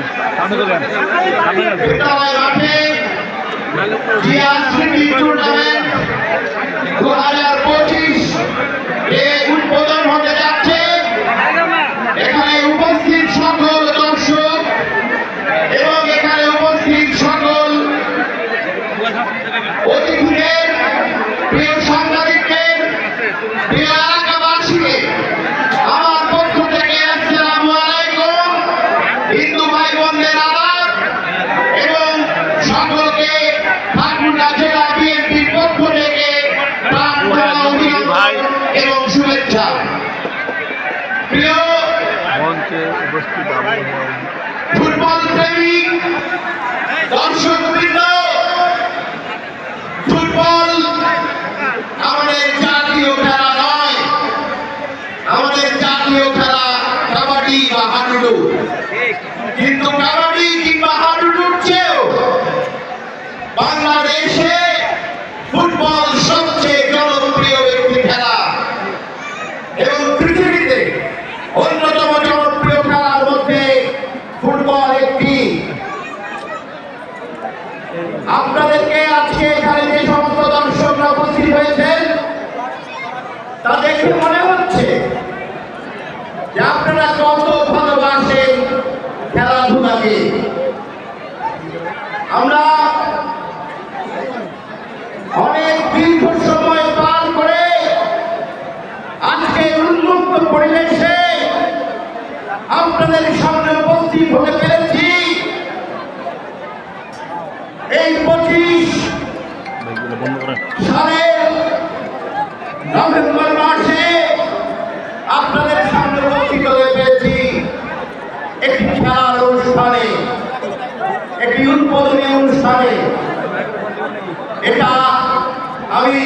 চলেন সামনে চলেন সামনে চলেন এবং শুভেচ্ছা মঞ্চে উপস্থিত ফুটবল প্রেমিক দর্শক বৃন্দ ফুটবল আমাদের জাতীয় খেলা নয় আমাদের জাতীয় খেলা কাবাডি বা হাডুডু। কিন্তু ফুটবল সবচেয়ে জনপ্রিয় একটি খেলা। এবং পৃথিবীতে অন্যতম জনপ্রিয় খেলার মধ্যে ফুটবল একটি। আপনাদেরকে আজকে এখানে সমস্ত দর্শকরা উপস্থিত হয়েছেন, তা দেখে মনে হচ্ছে যে আপনারা কত ভালোবাসেন খেলাধুলাকে। আমরা আপনাদের সামনে উপস্থিত হতে পেরেছি। এই পঁচিশ সালের নভেম্বর মাসে আপনাদের সামনে উপস্থিত হয়ে পেরেছি। একটি খেলার অনুষ্ঠানে, একটি উদ্বোধনী অনুষ্ঠানে। এটা আমি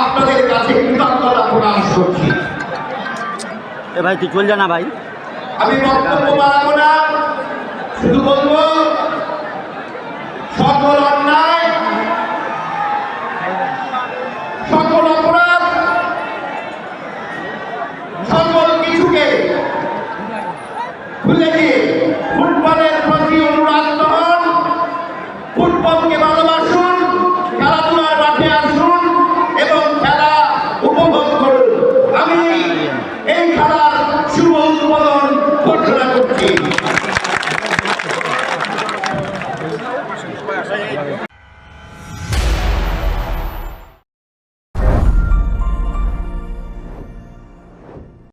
আপনাদের কাছে কৃতজ্ঞতা প্রকাশ করছি। এ ভাই, তুই চল যা না ভাই? আমি বক্তব্য বাড়াবো না, শুধু বলব, সকল অন্যায়, সকল অপরাধ, সকল কিছুকে খুলে দিয়ে ফুটবলের প্রতি অনুরাগ হন ফুটবলকে ভালোবাসুন, খেলাধুলার মাঠে আসুন এবং খেলা উপভোগ করুন। আমি এই খেলা Amen.